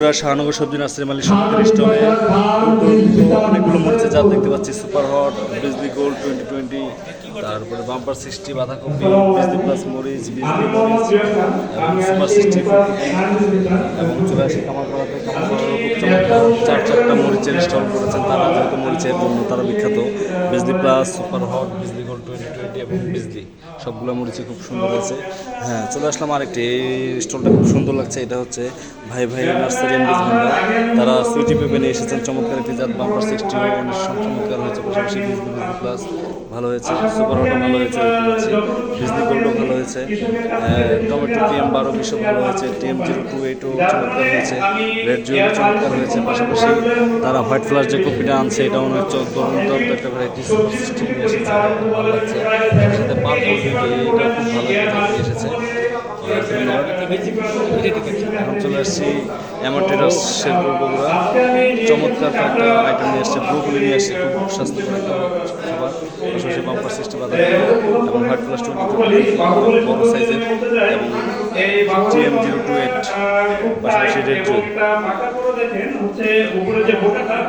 শাহনগর, সবজি নার্সারি, মালিক সরকারি স্টলে অনেকগুলো মরিচের জাত দেখতে পাচ্ছি। Super hot Bijli gold twenty twenty তারপরে বাম্পার সিক্সটি বাঁধাকপি বিজলি প্লাস মরিচ বিজলি এবং সুপার সিক্সটি এবং চলে আসি কামার করাতে চার চারটা মরিচের স্টল করেছেন, তারা যেহেতু মরিচের জন্য তারা বিখ্যাত Bijli plus super hot Bijli gold twenty twenty এবং বিজলি। সবগুলো মরিচই খুব সুন্দর হয়েছে। হ্যাঁ চলে আসলাম আরেকটি। এই স্টলটা খুব সুন্দর লাগছে, এটা হচ্ছে ভাই ভাই নার্সারি এন্ড তারা সুইটি পেপে নিয়ে এসেছেন। চমৎকার একটি জাত বাম্পার সিক্সটি চমৎকার হয়েছে। পাশাপাশি বিজলি প্লাস ভালো হয়েছে। সুপার অটো ভালো হয়েছে দেখতে পাচ্ছি বিজলি গোল্ডও ভালো হয়েছে। টমেটো টিএম বারো ভালো হয়েছে টিএম জিরো টু এইটও চমৎকার হয়েছে রেড জিরো চমৎকার হয়েছে, পাশাপাশি তারা হোয়াইট ফ্লাস যে কপিটা আনছে এটা অনেক চমৎকার একটা ভ্যারাইটি নিয়ে এসেছে ভালো লাগছে। সাথে এটা খুব ভালো এসেছে। এখন চলে আসছি অ্যামাটেরাস বগুড়া চমৎকার একটা আইটেম নিয়ে আসছে, ব্রোকলি নিয়ে আসছে, খুব স্বাস্থ্যকর একটা খাবার। পাশাপাশি বাম্পার সিস্টেম বাদা এবং হার্ট প্লাস টোয়েন্টি বড় সাইজের এবং জিরো টু এইট পাশাপাশি রেড